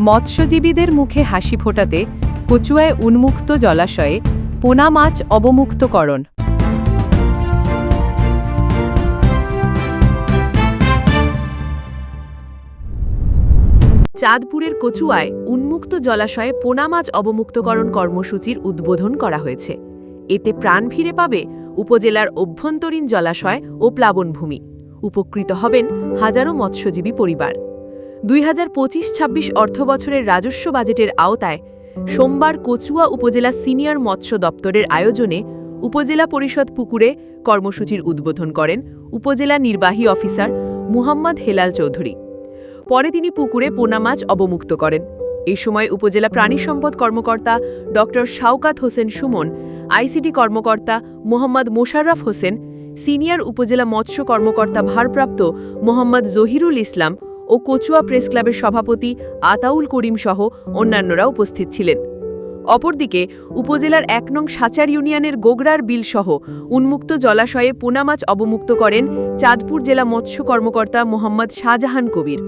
মৎস্যজীবীদের মুখে হাসি ফোটাতে কচুয়ায় উন্মুক্ত জলাশয়ে পোনা মাছ অবমুক্তকরণ। চাঁদপুরের কচুয়ায় উন্মুক্ত জলাশয়ে পোনা মাছ অবমুক্তকরণ কর্মসূচির উদ্বোধন করা হয়েছে। এতে প্রাণ ফিরে পাবে উপজেলার অভ্যন্তরীণ জলাশয় ও প্লাবনভূমি। উপকৃত হবেন হাজারো মৎস্যজীবী পরিবার। দুই হাজার পঁচিশ ছাব্বিশ অর্থবছরের রাজস্ব বাজেটের আওতায় সোমবার কচুয়া উপজেলা সিনিয়র মৎস্য দপ্তরের আয়োজনে উপজেলা পরিষদ পুকুরে কর্মসূচির উদ্বোধন করেন উপজেলা নির্বাহী অফিসার মুহাম্মদ হেলাল চৌধুরী। পরে তিনি পুকুরে পোনা মাছ অবমুক্ত করেন। এই সময় উপজেলা প্রাণী সম্পদ কর্মকর্তা ড শাওকাত হোসেন সুমন, আইসিটি কর্মকর্তা মোহাম্মদ মোশাররফ হোসেন, সিনিয়র উপজেলা মৎস্য কর্মকর্তা ভারপ্রাপ্ত মোহাম্মদ জহিরুল ইসলাম ও কচুয়া প্রেস ক্লাবের সভাপতি আতাউল করিম সহ অন্যান্যরা উপস্থিত ছিলেন। অপরদিকে উপজেলার এক নং সাচার ইউনিয়নের গোগরার বিল সহ উন্মুক্ত জলাশয়ে পোনা মাছ অবমুক্ত করেন চাঁদপুর জেলা মৎস্য কর্মকর্তা মোহাম্মদ শাহজাহান কবির।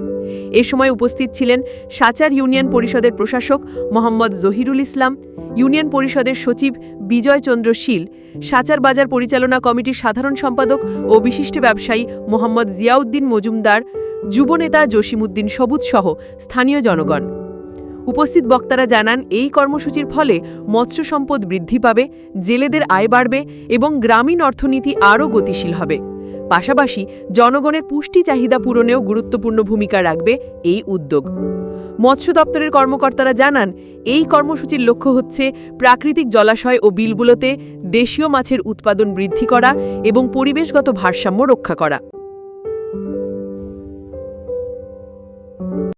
এ সময় উপস্থিত ছিলেন সাচার ইউনিয়ন পরিষদের প্রশাসক মোহাম্মদ জহিরুল ইসলাম, ইউনিয়ন পরিষদের সচিব বিজয় চন্দ্র শীল, সাচার বাজার পরিচালনা কমিটির সাধারণ সম্পাদক ও বিশিষ্ট ব্যবসায়ী মোহাম্মদ জিয়াউদ্দিন মজুমদার যুবনেতা জসিমউদ্দিন সবুজ সহ স্থানীয় জনগণ। উপস্থিত বক্তারা জানান, এই কর্মসূচির ফলে মৎস্য সম্পদ বৃদ্ধি পাবে, জেলেদের আয় বাড়বে এবং গ্রামীণ অর্থনীতি আরও গতিশীল হবে। পাশাপাশি জনগণের পুষ্টি চাহিদা পূরণেও গুরুত্বপূর্ণ ভূমিকা রাখবে এই উদ্যোগ। মৎস্য দপ্তরের কর্মকর্তারা জানান, এই কর্মসূচির লক্ষ্য হচ্ছে প্রাকৃতিক জলাশয় ও বিলগুলোতে দেশীয় মাছের উৎপাদন বৃদ্ধি করা এবং পরিবেশগত ভারসাম্য রক্ষা করা।